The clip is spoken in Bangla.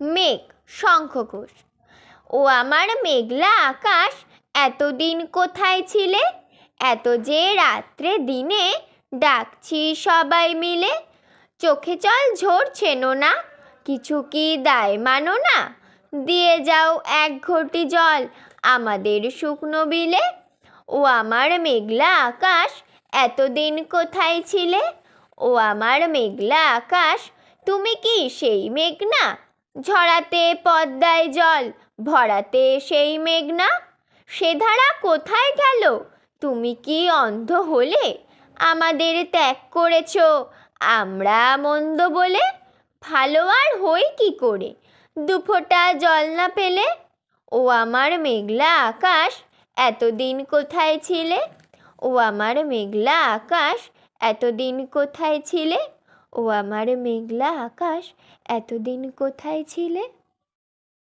মেঘ, শঙ্খঘোষ। ও আমার মেঘলা আকাশ, এতদিন কোথায় ছিলে? এত যে রাত্রে দিনে ডাকছি সবাই মিলে। চোখে জল ঝরছেন না কিছু কি দায় মানো না? দিয়ে যাও এক ঘটি জল আমাদের শুকনো বিলে। ও আমার মেঘলা আকাশ, এতদিন কোথায় ছিলে? ও আমার মেঘলা আকাশ, তুমি কি সেই মেঘনা? ঝরাতে পদ্মায় জল, ভরাতে সেই মেঘনা। সে ধারা কোথায় গেল? তুমি কি অন্ধ হলে? আমাদের ত্যাগ করেছ, আমরা মন্দ বলে? ভালো আর হই কি করে? দুফোঁটা জল না পেলে? ও আমার মেঘলা আকাশ, এতদিন কোথায় ছিলে? ও আমার মেঘলা আকাশ, এতদিন কোথায় ছিলে? ও আমার মেঘলা আকাশ এতদিন কোথায় ছিলে?